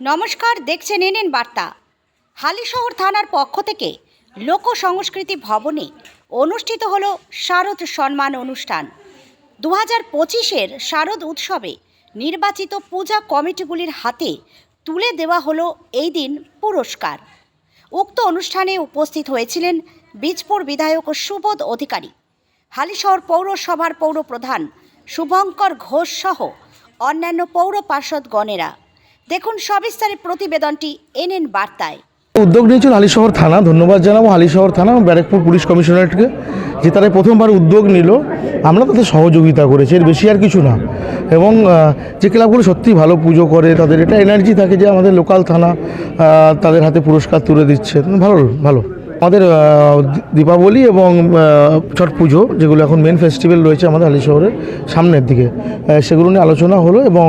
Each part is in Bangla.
নমস্কার, দেখছেন এনএন বার্তা। হালিশহর থানার পক্ষ থেকে লোক সংস্কৃতি ভবনে অনুষ্ঠিত হল শারদ সম্মান অনুষ্ঠান। দু হাজার পঁচিশের শারদ উৎসবে নির্বাচিত পূজা কমিটিগুলির হাতে তুলে দেওয়া হলো এই দিন পুরস্কার। উক্ত অনুষ্ঠানে উপস্থিত হয়েছিলেন বীজপুর বিধায়ক সুবোধ অধিকারী হালিশহর পৌরসভার পৌরপ্রধান শুভঙ্কর ঘোষ সহ অন্যান্য পৌর পার্ষদগণেরা দেখুন সবিস্তারে প্রতিবেদনটি এনএন বার্তায়। উদ্যোগ নিয়েছিল হালিশহর থানা, ধন্যবাদ জানাব হালিশহর থানা এবং ব্যারাকপুর পুলিশ কমিশনারেটকে, যে তারা প্রথমবার উদ্যোগ নিল। আমরা তাদের সহযোগিতা করেছি, এর বেশি আর কিছু না। এবং যে ক্লাবগুলো সত্যিই ভালো পুজো করে, তাদের এটা এনার্জি থাকে যে আমাদের লোকাল থানা তাদের হাতে পুরস্কার তুলে দিচ্ছে। ভালো ভালো। আমাদের দীপাবলি এবং ছট পুজো, যেগুলো এখন মেন ফেস্টিভ্যাল রয়েছে আমাদের হালি শহরের সামনের দিকে সেগুলো নিয়ে আলোচনা হলো এবং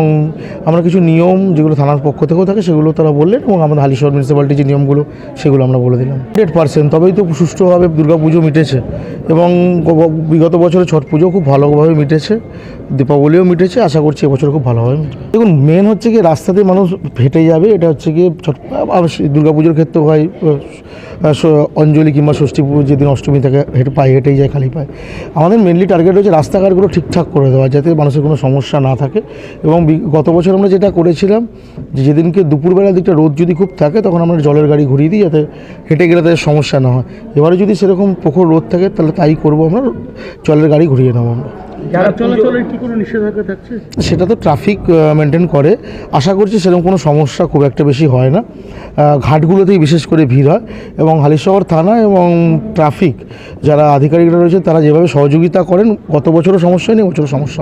আমরা কিছু নিয়ম যেগুলো থানার পক্ষ থেকেও থাকে, সেগুলো তারা বললেন এবং আমাদের হালিশহর মিউনিসিপ্যালিটির যে নিয়মগুলো, সেগুলো আমরা বলে দিলাম হান্ড্রেড পার্সেন্ট তবেই তো সুষ্ঠুভাবে দুর্গা পুজো মিটেছে এবং বিগত বছরে ছট পুজো খুব ভালোভাবে মিটেছে, দীপাবলিও মিটেছে, আশা করছি এবছর খুব ভালোভাবে মিটবে। দেখুন মেন হচ্ছে কি রাস্তাতে মানুষ হেঁটে যাবে, এটা হচ্ছে কি ছট দুর্গা পুজোর ক্ষেত্রেও হয় অঞ্জলি কিংবা ষষ্ঠী পুজো যেদিন অষ্টমী থাকে, হেঁটে পায়ে হেঁটেই যায় খালি পায়। আমাদের মেনলি টার্গেট হচ্ছে রাস্তাঘাটগুলো ঠিকঠাক করে দেওয়া, যাতে মানুষের কোনো সমস্যা না থাকে। এবং গত বছর আমরা যেটা করেছিলাম, যে যেদিনকে দুপুরবেলার দিকটা রোদ যদি খুব থাকে, তখন আমরা জলের গাড়ি ঘুরিয়ে দিই, যাতে হেঁটে গেলে তাদের সমস্যা না হয়। এবারে যদি সেরকম প্রখর রোদ থাকে, তাহলে তাই করব আমরা, জলের গাড়ি ঘুরিয়ে নেব আমরা। সেটা তো ট্রাফিক মেনটেন করে। আশা করছি সেরকম কোনো সমস্যা খুব একটা বেশি হয় না। ঘাটগুলোতেই বিশেষ করে ভিড় হয় এবং হালিশহর থানা এবং ট্রাফিক যারা আধিকারিকরা রয়েছে তারা যেভাবে সহযোগিতা করেন, গত বছরও সমস্যা নেই বছরও সমস্যা